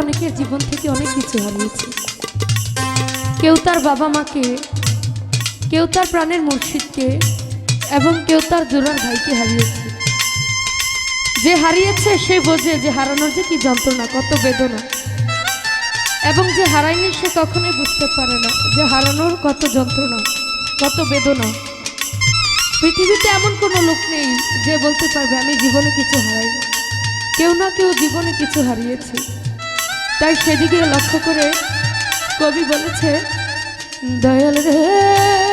অনেকের জীবন থেকে অনেক কিছু হারিয়েছে। কেউ তার বাবা মাকে, কেউ তার প্রাণের মুর্শিদকে এবং কেউ তার জোড়ার ভাইকে হারিয়েছে। যে হারিয়েছে সে বোঝে যে হারানোর যে কি যন্ত্রণা, কত বেদনা। এবং যে হারায়নি সে কখনোই বুঝতে পারে না যে হারানোর কত যন্ত্রণা, কত বেদনা। পৃথিবীতে এমন কোনো লোক নেই যে বলতে পারবে, আমি জীবনে কিছু হারাইনি। কেউ না কেউ জীবনে কিছু হারিয়েছে। তাই সেদিকে লক্ষ্য করে কবি বলেছে দয়াল রে